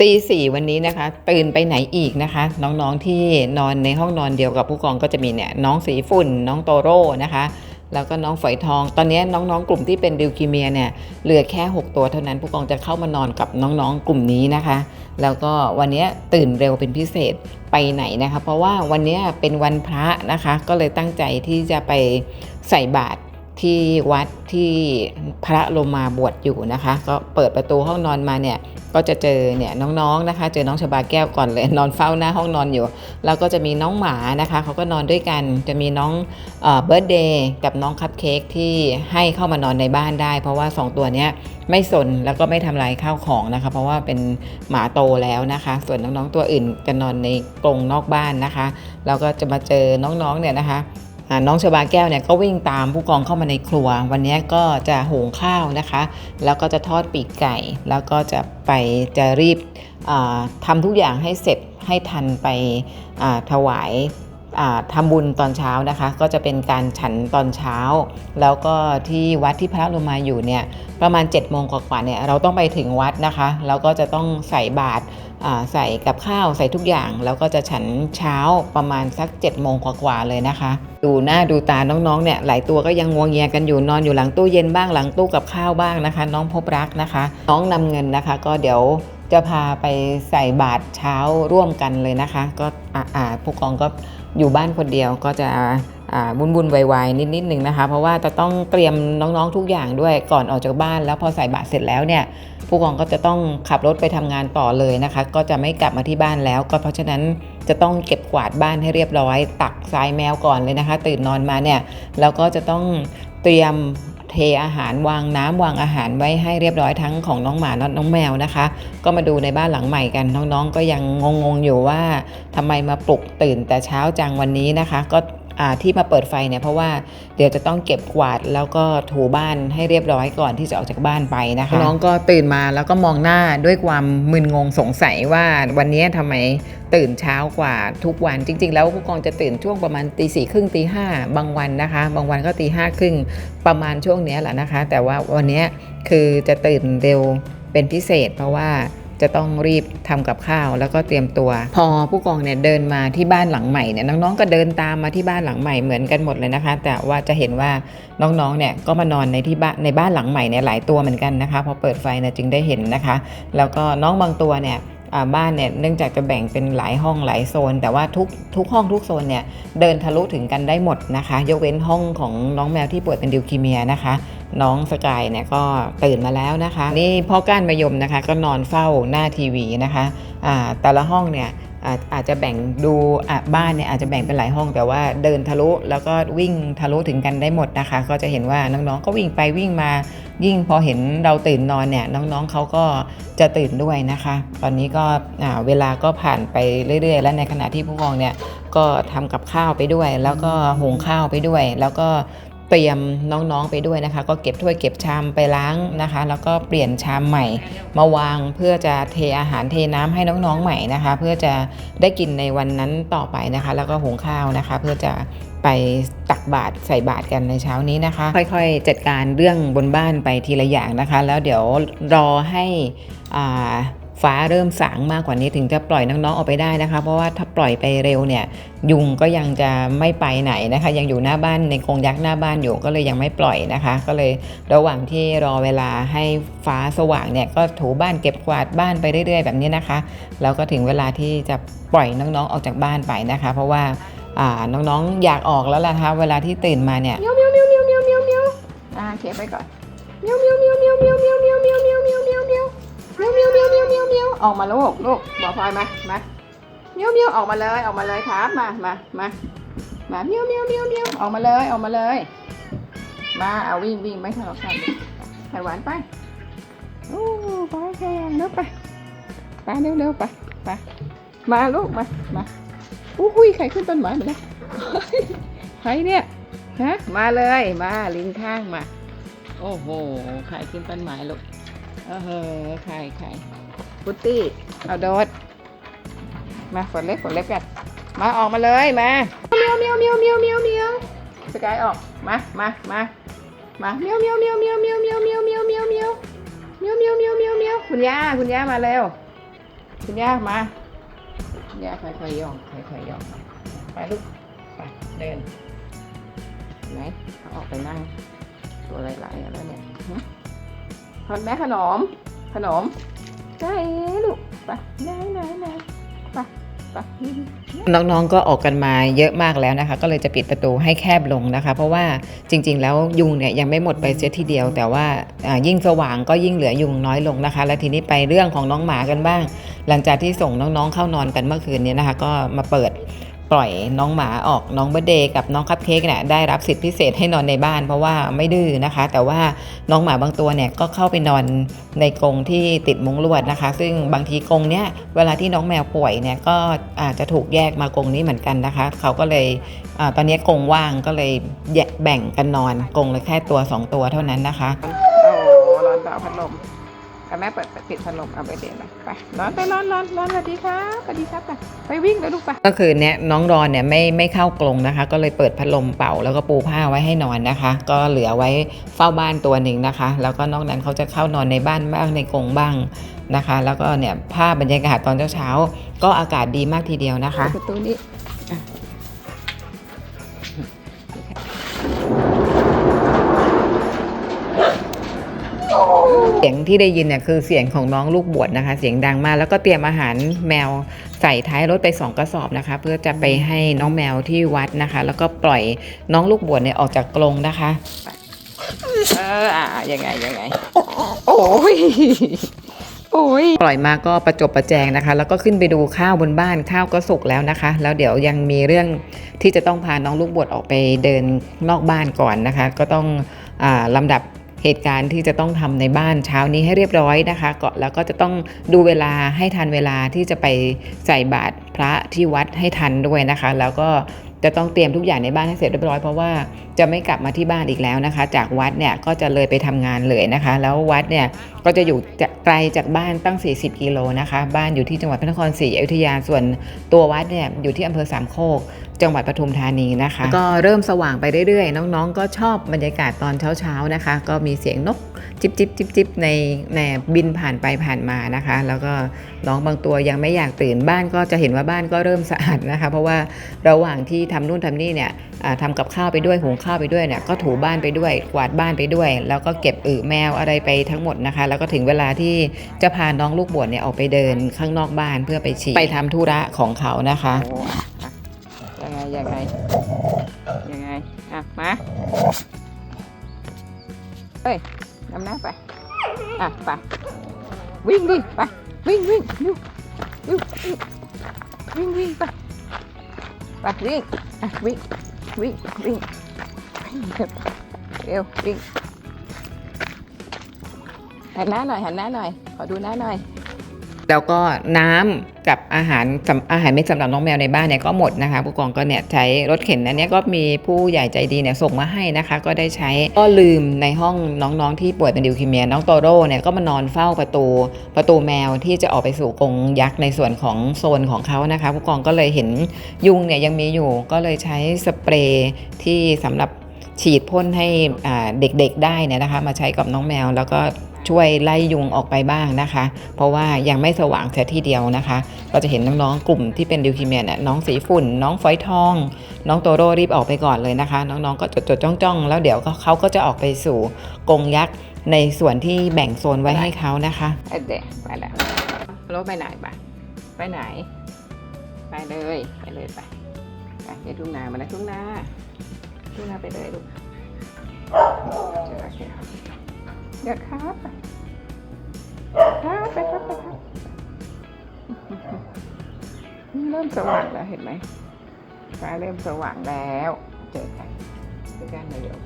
ตีสี่วันนี้นะคะ ตื่นไปไหนอีกนะคะ น้องๆที่นอนในห้องนอนเดียวกับผู้กองก็จะมีเนี่ยน้องสีฝุ่น น้องโตโร่นะคะแล้วก็น้องฝอยทอง ตอนนี้น้องๆ กลุ่มที่เป็นดิวคีเมียเนี่ย เหลือแค่ 6 ตัวเท่านั้น ผู้กองจะเข้ามานอนกับน้องๆ กลุ่มนี้นะคะ แล้วก็วันนี้ตื่นเร็วเป็นพิเศษไปไหนนะคะ เพราะว่าวันนี้เป็นวันพระนะคะ ก็เลยตั้งใจที่จะไปใส่บาตร ที่วัดที่พระลงมาบวชอยู่นะคะ ก็เปิดประตูห้องนอนมาเนี่ยก็จะเจอเนี่ยน้องๆนะคะ เจอน้องชบาแก้วก่อนเลยนอนเฝ้าหน้าห้องนอนอยู่ แล้วก็จะมีน้องหมานะคะเขาก็นอนด้วยกันจะมีน้องเบิร์ดเดย์กับน้องคัพเค้กที่ให้เข้ามานอนในบ้านได้ เพราะว่า 2 ตัวเนี้ยไม่สนแล้วก็ไม่ทำลายข้าวของนะคะ เพราะว่าเป็นหมาโตแล้วนะคะ ส่วนน้องๆตัวอื่นจะนอนในกรงนอกบ้านนะคะแล้วก็จะมาเจอน้องๆเนี่ยนะคะ น้องชบาแก้วเนี่ยก็วิ่งตามผู้กองเข้ามาในครัว วันนี้ก็จะหุงข้าวนะคะ แล้วก็จะทอดปีกไก่ แล้วก็จะไปจะรีบทำทำทุกอย่างให้เสร็จให้ทันไปถวาย อ่าทำบุญตอนเช้านะคะ ก็จะเป็นการฉันตอนเช้า แล้วก็ที่วัดที่พระลงมาอยู่เนี่ยประมาณ7จ็ดโมงกว่าเนี่ยเราต้องไปถึงวัดนะคะ แล้วก็จะต้องใส่บาตรใส่กับข้าวใส่ทุกอย่าง แล้วก็จะฉันเช้าประมาณสัก7จ็ดโมงกว่าๆเลยนะคะ ดูหน้าดูตาน้องๆเนี่ยหลายตัวก็ยังงวงเงียกันอยู่นอนอยู่หลังตู้เย็นบ้างหลังตู้กับข้าวบ้างนะคะ น้องพบรักนะคะ น้องนำเงินนะคะ ก็เดี๋ยวจะพาไปใส่บาตรเช้าร่วมกันเลยนะคะ ก็อ่าอ่าผู้กองก็ อยู่บ้านคนเดียวก็จะอ่าบุญบุญๆวายๆนิดหนึ่งนะคะ เพราะว่าจะต้องเตรียมน้องๆทุกอย่างด้วยก่อนออกจากบ้าน แล้วพอใส่บาตรเสร็จแล้วเนี่ยผู้กองก็จะต้องขับรถไปทำงานต่อเลยนะคะ ก็จะไม่กลับมาที่บ้านแล้ว ก็เพราะฉะนั้นจะต้องเก็บกวาดบ้านให้เรียบร้อย ตักทรายแมวก่อนเลยนะคะ ตื่นนอนมาเนี่ยแล้วก็จะต้องเตรียม เทอาหารวางน้ำวางอาหารไว้ให้เรียบร้อยทั้งของน้องหมาและน้องแมวนะคะ ก็มาดูในบ้านหลังใหม่กันน้องๆ ก็ยังงงๆอยู่ว่าทำไมมาปลุกตื่นแต่เช้าจังวันนี้นะคะ ก็ ที่มาเปิดไฟเนี่ยเพราะว่าเดี๋ยวจะต้องเก็บกวาดแล้วก็ถูบ้านให้เรียบร้อยก่อนที่จะออกจากบ้านไปนะคะน้องก็ตื่นมาแล้วก็มองหน้าด้วยความมึนงงสงสัยว่าวันนี้ทำไมตื่นเช้ากว่าทุกวันจริง ๆ แล้วผู้กองจะตื่นช่วงประมาณตีสี่ครึ่งตีห้าบางวันนะคะ บางวันก็ตีห้าครึ่งประมาณช่วงนี้แหละนะคะ แต่ว่าวันนี้คือจะตื่นเร็วเป็นพิเศษเพราะว่า จะต้องรีบทำกับข้าวแล้วก็เตรียมตัว พอผู้กองเนี่ยเดินมาที่บ้านหลังใหม่เนี่ยน้องๆก็เดินตามมาที่บ้านหลังใหม่เหมือนกันหมดเลยนะคะ แต่ว่าจะเห็นว่าน้องๆเนี่ยก็มานอนในที่บ้านในบ้านหลังใหม่เนี่ยหลายตัวเหมือนกันนะคะพอเปิดไฟเนี่ยจึงได้เห็นนะคะ แล้วก็น้องบางตัวเนี่ย บ้านเนี่ยเนื่องจากจะแบ่งเป็นหลายห้องหลายโซน แต่ว่าทุกทุกห้องทุกโซนเนี่ยเดินทะลุถึงกันได้หมดนะคะ ยกเว้นห้องของน้องแมวที่ป่วยเป็นดิวคีเมียนะคะ น้องสกายเนี่ยก็ตื่นมาแล้วนะคะ นี่พ่อก้านมายมนะคะ ก็นอนเฝ้าหน้าทีวีนะคะแต่ละห้องเนี่ย อาจอาจจะแบ่งดูบ้านเนี่ยอาจจะแบ่งเป็นหลายห้อง แต่ว่าเดินทะลุแล้วก็วิ่งทะลุถึงกันได้หมดนะคะ ก็จะเห็นว่าน้องๆก็วิ่งไปวิ่งมา ยิ่งพอเห็นเราตื่นนอนเนี่ยน้องๆเขาก็จะตื่นด้วยนะคะ ตอนนี้ก็เวลาก็ผ่านไปเรื่อย ๆ และในขณะที่ผู้กองเนี่ยก็ทำกับข้าวไปด้วย แล้วก็หุงข้าวไปด้วย แล้วก็ เตรียมน้องๆไปด้วยนะคะ ก็เก็บถ้วยเก็บชามไปล้างนะคะ แล้วก็เปลี่ยนชามใหม่ มาวางเพื่อจะเทอาหารเทน้ำให้น้องๆใหม่นะคะ เพื่อจะได้กินในวันนั้นต่อไปนะคะ แล้วก็หุงข้าวนะคะ เพื่อจะไปตักบาตรใส่บาตรกันในเช้านี้นะคะ ค่อยๆ จัดการเรื่องบนบ้านไปทีละอย่างนะคะ แล้วเดี๋ยวรอให้อ่า ฟ้าเริ่มสางมากกว่านี้ถึงจะปล่อยน้องๆออกไปได้นะคะ เพราะว่าถ้าปล่อยไปเร็วเนี่ยยุงก็ยังจะไม่ไปไหนนะคะ ยังอยู่หน้าบ้านในกรงยักษ์หน้าบ้านอยู่ก็เลยยังไม่ปล่อยนะคะ ก็เลยระหว่างที่รอเวลาให้ฟ้าสว่างเนี่ยก็ถูบ้านเก็บกวาดบ้านไปเรื่อยๆ แบบนี้นะคะ แล้วก็ถึงเวลาที่จะปล่อยน้องๆออกจากบ้านไปนะคะ เพราะว่าอ่าน้องๆอยากออกแล้วล่ะคะเวลาที่ตื่นมาเนี่ยเมียวเมียวเมียวเมียวเมียวเมียวเมียวอ่าเคไปก่อนเมียวเมียวเมียวเมียวเมียวเมียวเมียวเมียวเมียวเมียวเมียวเมียวเมียวเมียวเมียวออกมาลูกลูกบอกพลอยมามาเมียวเมียวออกมาเลยออกมาเลยครับมามามามาเมียวเมียวเมียวเมียวออกมาเลยออกมาเลย มาเอาวิ่งวิ่งไม่ทะเลาะกันไข่หวานไปโอ้ไปแข็งเร็วไปไปเร็วเร็วไปไปมาลูกมามาอู้หุยไข่ขึ้นต้นไม้หมดแล้วใครเนี่ยฮะมาเลยมาลิ้นข้างมา โอ้โหไข่ขึ้นต้นไม้ลูก เออเฮ้อไข่ไข่พุตตี้เอาโดดมาฝนเล็กฝนเล็กกันมาออกมาเลยมาเมียวเมียวเมียวเมียวเมียวเมียวสกายออกมามามามาเมียวเมียวเมียวเมียวเมียวเมียวเมียวเมียวเมียวเมียวเมียวเมียวเมียวเมียวคุณย่าคุณย่ามาเร็วคุณย่ามาคุณย่าค่อยๆย่องค่อยๆย่องไปลูกไปเดินไหนเอาออกไปนั่งตัวไหลๆแล้วเนี่ย ทอนแม่ขนม ขนมใช่ลูกไปไหนไหนไหนไปไปน้องๆก็ออกกันมาเยอะมากแล้วนะคะ ก็เลยจะปิดประตูให้แคบลงนะคะ เพราะว่าจริง ๆ แล้วยุงเนี่ยยังไม่หมดไปเสียทีเดียว แต่ว่ายิ่งสว่างก็ยิ่งเหลือยุงน้อยลงนะคะ และทีนี้ไปเรื่องของน้องหมากันบ้าง หลังจากที่ส่งน้องๆเข้านอนกันเมื่อคืนนี้นะคะ ก็มาเปิด ปล่อยน้องหมาออกน้องเบเดย์กับน้องคัพเค้กเนี่ยได้รับสิทธิพิเศษให้นอนในบ้าน เพราะว่าไม่ดื้อนะคะ แต่ว่าน้องหมาบางตัวเนี่ยก็เข้าไปนอนในกรงที่ติดมุ้งลวดนะคะ ซึ่งบางทีกรงเนี้ยเวลาที่น้องแมวป่วยเนี่ยก็อาจจะถูกแยกมากรงนี้เหมือนกันนะคะ เขาก็เลยอตอนนี้กรงว่างก็เลยแยกแบ่งกันนอนกรงเลยแค่ตัวสองตัวเท่านั้นนะคะโอ้ร้อนเปล่าพัดลม เอาแม่เปิดปิดพัดลมเอาไปเดี๋ยวนะไปร้อนไปร้อนร้อนร้อนสวัสดีครับสวัสดีครับไปไปวิ่งเลยลูกไปก็คือเนี่ยน้องรอนเนี่ยไม่ไม่เข้ากรงนะคะ ก็เลยเปิดพัดลมเป่าแล้วก็ปูผ้าไว้ให้นอนนะคะ ก็เหลือไว้เฝ้าบ้านตัวหนึ่งนะคะ แล้วก็นอกนั้นเขาจะเข้านอนในบ้านบ้างในกรงบ้างนะคะ แล้วก็เนี่ยภาพบรรยากาศตอนเช้าๆก็อากาศดีมากทีเดียวนะคะประตูนี้ เสียงที่ได้ยินเนี่ยคือเสียงของน้องลูกบวชนะคะ เสียงดังมากแล้วก็เตรียมอาหารแมวใส่ท้ายรถไปสองกระสอบนะคะ เพื่อจะไปให้น้องแมวที่วัดนะคะ แล้วก็ปล่อยน้องลูกบวชเนี่ยออกจากกรงนะคะเอออะยังไงยังไง โอ้ยโอ้ยปล่อยมาก็ประจบประแจงนะคะ แล้วก็ขึ้นไปดูข้าวบนบ้านข้าวก็สุกแล้วนะคะ แล้วเดี๋ยวยังมีเรื่องที่จะต้องพาน้องลูกบวชออกไปเดินนอกบ้านก่อนนะคะ ก็ต้องอาลำดับ เหตุการณ์ที่จะต้องทำในบ้านเช้านี้ให้เรียบร้อยนะคะก็แล้วก็จะต้องดูเวลาให้ทันเวลาที่จะไปใส่บาตรพระที่วัดให้ทันด้วยนะคะ แล้วก็จะต้องเตรียมทุกอย่างในบ้านให้เสร็จเรียบร้อยเพราะว่าจะไม่กลับมาที่บ้านอีกแล้วนะคะ จากวัดเนี่ยก็จะเลยไปทำงานเลยนะคะ แล้ววัดเนี่ยก็จะอยู่ไกลจากบ้านตั้ง 40 กิโลนะคะ บ้านอยู่ที่จังหวัดพระนครศรีอยุธยาส่วนตัววัดเนี่ยอยู่ที่อำเภอสามโคก จังหวัดปทุมธานีนะคะ ก็เริ่มสว่างไปเรื่อยๆ น้องๆ ก็ชอบบรรยากาศตอนเช้าๆนะคะ ก็มีเสียงนกจิบจิบจิบจิบในในบินผ่านไปผ่านมานะคะ แล้วก็น้องบางตัวยังไม่อยากตื่นบ้านก็จะเห็นว่าบ้านก็เริ่มสะอาดนะคะ เพราะว่าระหว่างที่ทำนู่นทำนี่เนี่ยอ่าทำกับข้าวไปด้วยหุงข้าวไปด้วยเนี่ยก็ถูบ้านไปด้วยกวาดบ้านไปด้วย แล้วก็เก็บอึแมวอะไรไปทั้งหมดนะคะ แล้วก็ถึงเวลาที่จะพาน้องลูกบวชเนี่ยออกไปเดินข้างนอกบ้านเพื่อไปฉี่ไปทำธุระของเขานะคะโอ้อะอะ ยังไง ยังไง อะ มา เฮ้ยนำหน้าไป อะ ไป วิ่งดิ ไป วิ่งวิ่งวิ่งวิ่งวิ่งไป ไปวิ่ง อะวิ่งวิ่ง วิ่ง วิ่งเร็ววิ่งหันหน้าหน่อยหันหน้าหน่อย ขอดูหน้าหน่อย แล้วก็น้ำกับอาหารอาหารเม็ดสำหรับน้องแมวในบ้านเนี่ยก็หมดนะคะ ผู้กองก็เนี่ยใช้รถเข็นอันเนี้ยก็มีผู้ใหญ่ใจดีเนี่ยส่งมาให้นะคะ ก็ได้ใช้ก็ลืมในห้องน้องๆที่ป่วยเป็นดิวคีเมีย น้องโตโร่เนี่ยก็มานอนเฝ้าประตูประตูแมวที่จะออกไปสู่กรงยักษ์ในส่วนของโซนของเขานะคะ ผู้กองก็เลยเห็นยุงเนี่ยยังมีอยู่ก็เลยใช้สเปรย์ที่สำหรับฉีดพ่นให้เด็กๆได้เนี่ยนะคะ มาใช้กับน้องแมวแล้วก็ ช่วยไล่ยุงออกไปบ้างนะคะ เพราะว่ายังไม่สว่างเสียทีเดียวนะคะ ก็จะเห็นน้องๆกลุ่มที่เป็นดิวคีเมียเนี่ยน้องสีฝุ่น น้องฝอยทอง น้องโตโร่รีบออกไปก่อนเลยนะคะ น้องๆก็จดๆจ้องๆ แล้วเดี๋ยวก็เขาก็จะออกไปสู่กรงยักษ์ในส่วนที่แบ่งโซนไว้ให้เขานะคะเด็กไปแล้วรถไปไหนไปไปไหน ไปเลยไปเลยไปไปไปทุ่งนามาแล้วทุ่งนาทุ่งนาไปเลยลูกเจอแล้ว เดี๋ยวครับไปครับไปครับไปครับเริ่มสว่างแล้วเห็นไหมฟ้าเริ่มสว่างแล้ว เจอกันเจอกันมายม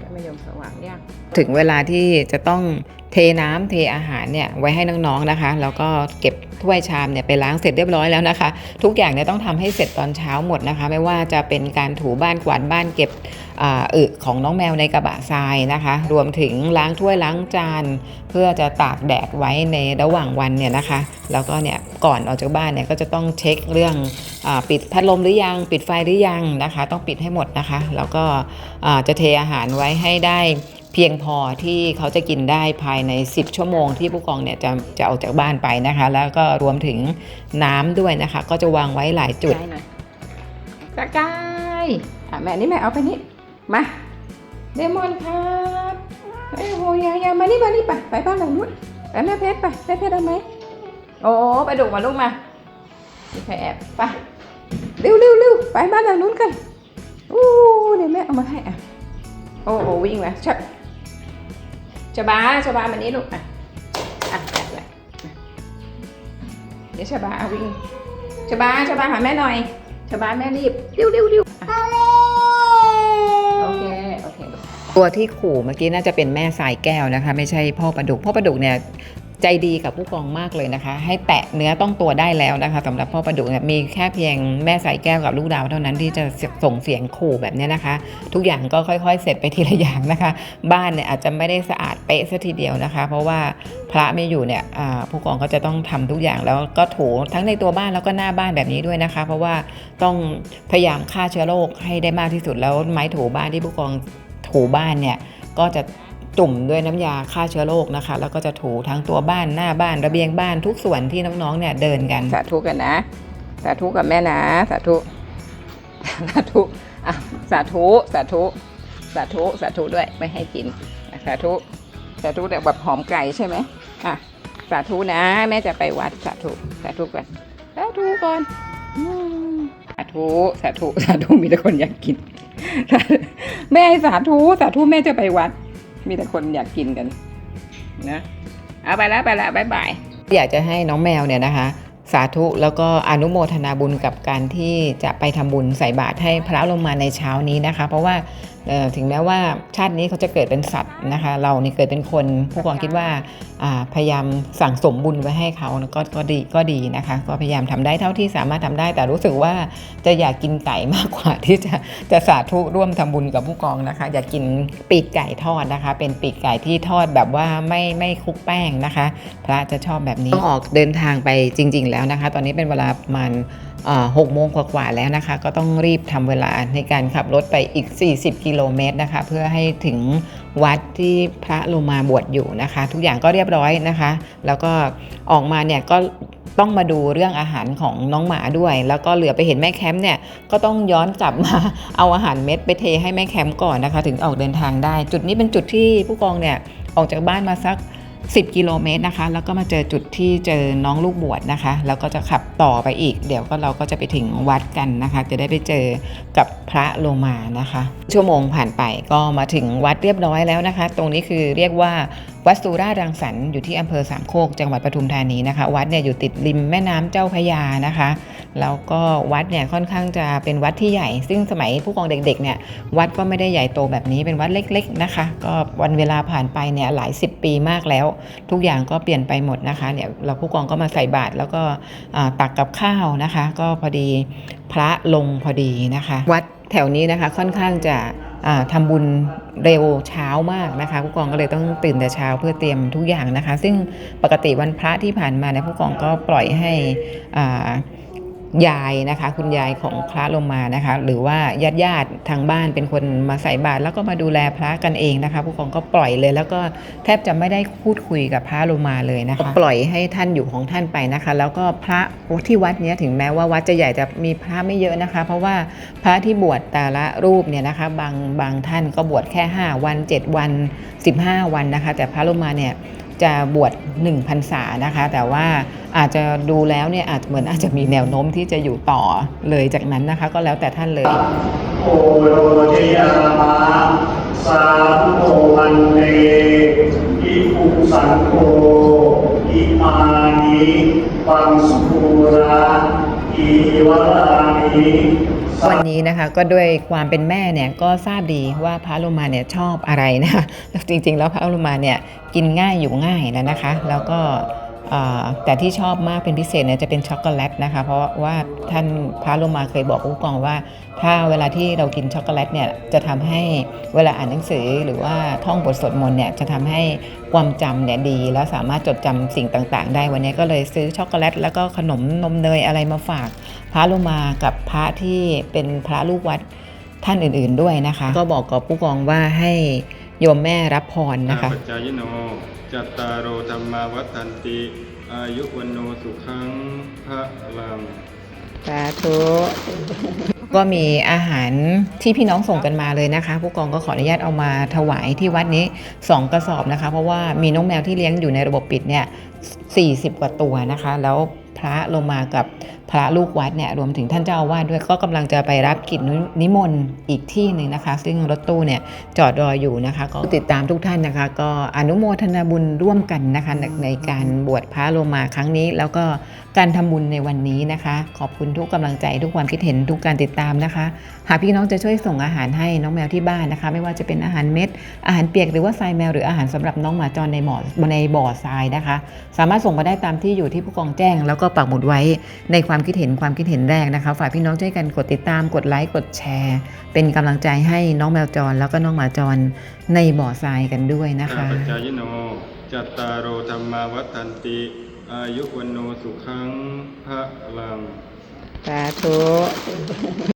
กันมายมสว่างยังถึงเวลาที่จะต้องเทน้ำเทอาหารเนี่ยไว้ให้น้องๆนะคะ แล้วก็เก็บถ้วยชามเนี่ยไปล้างเสร็จเรียบร้อยแล้วนะคะ ทุกอย่างเนี่ยต้องทำให้เสร็จตอนเช้าหมดนะคะ ไม่ว่าจะเป็นการถูบ้านกวาดบ้านเก็บอึของน้องแมวในกระบะทรายนะคะ รวมถึงล้างถ้วยล้างจาน เพื่อจะตากแดดไว้ในระหว่างวันเนี่ยนะคะ แล้วก็เนี่ยก่อนออกจากบ้านเนี่ยก็จะต้องเช็คเรื่อง ปิดพัดลมหรือยัง ปิดไฟหรือยังนะคะ ต้องปิดให้หมดนะคะ แล้วก็จะเทอาหารไว้ให้ได้เพียงพอที่เขาจะกินได้ภายใน 10 ชั่วโมงที่ผู้กองเนี่ยจะจะออกจากบ้านไปนะคะ แล้วก็รวมถึงน้ำด้วยนะคะ ก็จะวางไว้หลายจุดหน่อยสกายแม่นี่แม่เอาไปนี่มาเดมอนครับเอ้โหยายามานี่มานี่ไปไปบ้านหลังนู้นไปแม่เพชรไปแม่เพชรเอาไหมโอ้ไปดุมาลูกมามีใครแอบไป เร็วเร็วเร็วไปบ้านหลังนู้นกันอู้เดี๋ยวแม่เอามาให้อะโอ้โหวิ่งมาชับชบาชบามานี่ลูกอะอะแอบเลยเดี๋ยวชบาเอาวิ่งชบาชบาหาแม่หน่อยชบาแม่รีบเร็วเร็วเร็วโอเคโอเคตัวที่ขู่เมื่อกี้น่าจะเป็นแม่สายแก้วนะคะ ไม่ใช่พ่อปลาดุกพ่อปลาดุกเนี่ย ใจดีกับผู้กองมากเลยนะคะ ให้แตะเนื้อต้องตัวได้แล้วนะคะสำหรับพ่อปลาดุกเนี่ยมีแค่เพียงแม่สายแก้วกับลูกดาวเท่านั้นที่จะส่งเสียงขู่แบบนี้นะคะ ทุกอย่างก็ค่อยๆ เสร็จไปทีละอย่างนะคะ บ้านเนี่ยอาจจะไม่ได้สะอาดเป๊ะซะทีเดียวนะคะ เพราะว่าพระไม่อยู่เนี่ยผู้กองก็จะต้องทำทุกอย่างแล้วก็ถูทั้งในตัวบ้านแล้วก็หน้าบ้านแบบนี้ด้วยนะคะ เพราะว่าต้องพยายามฆ่าเชื้อโรคให้ได้มากที่สุดแล้วไม้ถูบ้านที่ผู้กองถูบ้านเนี่ยก็จะ จุ่มด้วยน้ำยาฆ่าเชื้อโรคนะคะ แล้วก็จะถูทั้งตัวบ้านหน้าบ้านระเบียงบ้านทุกส่วนที่น้องๆเนี่ยเดินกัน สาธุกันนะ สาธุกับแม่นะ สาธุ สาธุอะสาธุสาธุ สาธุสาธุด้วยไม่ให้กินสาธุสาธุแต่แบบหอมไก่ใช่ไหมอะสาธุนะแม่จะไปวัดสาธุสาธุก่อนสาธุก่อนสาธุสาธุสาธุมีแต่คนอยากกิน แม่ให้สาธุสาธุแม่จะไปวัด มีแต่คนอยากกินกันนะเอาไปแล้วไปแล้วบายบายอยากจะให้น้องแมวเนี่ยนะคะ สาธุแล้วก็อนุโมทนาบุญกับการที่จะไปทำบุญใส่บาตรให้พระลงมาในเช้านี้นะคะ เพราะว่า ถึงแม้ว่าชาตินี้เขาจะเกิดเป็นสัตว์นะคะ เรานี่เกิดเป็นคนผู้กองคิดว่าพยายามสั่งสมบุญไว้ให้เขาก็ก็ดีก็ดีนะคะ ก็พยายามทำได้เท่าที่สามารถทำได้ แต่รู้สึกว่าจะอยากกินไก่มากกว่าที่จะจะสาธุร่วมทำบุญกับผู้กองนะคะ อยากกินปีกไก่ทอดนะคะ เป็นปีกไก่ที่ทอดแบบว่าไม่ไม่คลุกแป้งนะคะ พระจะชอบแบบนี้ต้องออกเดินทางไปจริง ๆ แล้วนะคะ ตอนนี้เป็นเวลาประมาณ หกโมงกว่าๆแล้วนะคะ ก็ต้องรีบทำเวลาในการขับรถไปอีก 40 กิโลเมตรนะคะ เพื่อให้ถึงวัดที่พระลมาบวชอยู่นะคะ ทุกอย่างก็เรียบร้อยนะคะ แล้วก็ออกมาเนี่ยก็ต้องมาดูเรื่องอาหารของน้องหมาด้วย แล้วก็เหลือไปเห็นแม่แคมป์เนี่ยก็ต้องย้อนกลับมาเอาอาหารเม็ดไปเทให้แม่แคมป์ก่อนนะคะ ถึงออกเดินทางได้ จุดนี้เป็นจุดที่ผู้กองเนี่ยออกจากบ้านมาสัก 10 กิโลเมตรนะคะ แล้วก็มาเจอจุดที่เจอน้องลูกบวชนะคะ แล้วก็จะขับต่อไปอีก เดี๋ยวก็เราก็จะไปถึงวัดกันนะคะ จะได้ไปเจอกับพระโลมานะคะ ชั่วโมงผ่านไปก็มาถึงวัดเรียบร้อยแล้วนะคะ ตรงนี้คือเรียกว่าวัดสุราชรังสรรค์อยู่ที่อำเภอสามโคกจังหวัดปทุมธานีนะคะ วัดเนี่ยอยู่ติดริมแม่น้ำเจ้าพยานะคะ แล้วก็วัดเนี่ยค่อนข้างจะเป็นวัดที่ใหญ่ ซึ่งสมัยผู้กองเด็กๆเนี่ยวัดก็ไม่ได้ใหญ่โตแบบนี้เป็นวัดเล็กๆนะคะ ก็วันเวลาผ่านไปเนี่ยหลายสิบปีมากแล้ว ทุกอย่างก็เปลี่ยนไปหมดนะคะเนี่ยเราผู้กองก็มาใส่บาตรแล้วก็ตักกับข้าวนะคะ ก็พอดีพระลงพอดีนะคะ วัดแถวนี้นะคะค่อนข้างจะอ่าทำบุญเร็วเช้ามากนะคะผู้กองก็เลยต้องตื่นแต่เช้าเพื่อเตรียมทุกอย่างนะคะ ซึ่งปกติวันพระที่ผ่านมาเนี่ยผู้กองก็ปล่อยให้อ่า ยายนะคะ คุณยายของพระลงมานะคะ หรือว่าญาติญาติทางบ้านเป็นคนมาใส่บาตรแล้วก็มาดูแลพระกันเองนะคะ ผู้กองก็ปล่อยเลย แล้วก็แทบจะไม่ได้พูดคุยกับพระโลมาเลยนะคะ ปล่อยให้ท่านอยู่ของท่านไปนะคะ แล้วก็พระที่วัดเนี้ยถึงแม้ว่าวัดจะใหญ่แต่มีพระไม่เยอะนะคะ เพราะว่าพระที่บวชแต่ละรูปเนี่ยนะคะ บางบางท่านก็บวชแค่ 5 วัน 7 วัน 15 วันนะคะ แต่พระโลมาเนี่ย จะบวช1พรรษานะคะ แต่ว่าอาจจะดูแล้วเนี่ยอาจเหมือนอาจจะมีแนวโน้มที่จะอยู่ต่อเลยจากนั้นนะคะ ก็แล้วแต่ท่านเลยโอโรชยามะสาธุโมมันเตอิปุสังโฆอิมานิปังสุภูระอีวรานิ วันนี้นะคะก็ด้วยความเป็นแม่เนี่ยก็ทราบดีว่าพระโลมาเนี่ยชอบอะไรนะคะจริงๆ แล้วพระโลมาเนี่ยกินง่ายอยู่ง่ายแล้วนะคะ แล้วก็ แต่ที่ชอบมากเป็นพิเศษเนี่ยจะเป็นช็อกโกแลตนะคะ เพราะว่าท่านพระโลมาเคยบอกผู้กองว่า ถ้าเวลาที่เรากินช็อกโกแลตเนี่ยจะทำให้เวลาอ่านหนังสือหรือว่าท่องบทสวดมนต์เนี่ยจะทำให้ความจำเนี่ยดีแล้วสามารถจดจำสิ่งต่างๆ ได้วันนี้ก็เลยซื้อช็อกโกแลตแล้วก็ขนมนมเนยอะไรมาฝากพระโลมากับพระที่เป็นพระลูกวัดท่านอื่นๆด้วยนะคะ ก็บอกกับผู้กองว่าให้โยมแม่รับพรนะคะ จัตตารโอธรรมาวัฏันติ อายุวันโนสุขังพระลัง สาธุก็มีอาหารที่พี่น้องส่งกันมาเลยนะคะ ผู้กองก็ขออนุญาตเอามาถวายที่วัดนี้ 2 กระสอบนะคะ เพราะว่ามีน้องแมวที่เลี้ยงอยู่ในระบบปิดเนี่ย40 กว่าตัวนะคะ แล้วพระลงมากับ พระลูกวัดเนี่ยรวมถึงท่านเจ้าอาวาสด้วยก็กำลังจะไปรับกิจนิมนต์อีกที่หนึ่งนะคะ ซึ่งรถตู้เนี่ยจอดรออยู่นะคะ ก็ติดตามทุกท่านนะคะ ก็อนุโมทนาบุญร่วมกันนะคะในในการบวชพระโลมาครั้งนี้ แล้วก็การทำบุญในวันนี้นะคะ ขอบคุณทุกกำลังใจทุกความคิดเห็นทุกการติดตามนะคะ หากพี่น้องจะช่วยส่งอาหารให้น้องแมวที่บ้านนะคะ ไม่ว่าจะเป็นอาหารเม็ด อาหารเปียกหรือว่าทรายแมวหรืออาหารสำหรับน้องหมาจรในหมอในบ่อทรายนะคะ สามารถส่งมาได้ตามที่อยู่ที่ผู้กองแจ้ง แล้วก็ปักหมุดไว้ในความคิดเห็นความคิดเห็นแรกนะคะ ฝากพี่น้องช่วยกันกดติดตามกดไลค์กดแชร์ เป็นกำลังใจให้น้องแมวจร แล้วก็น้องหมาจรในบ่อทรายกันด้วยนะคะปัจจายโนจัตตารโอธรรมาวัฏันติ อายุวันโนสุขังพระลังสาธุ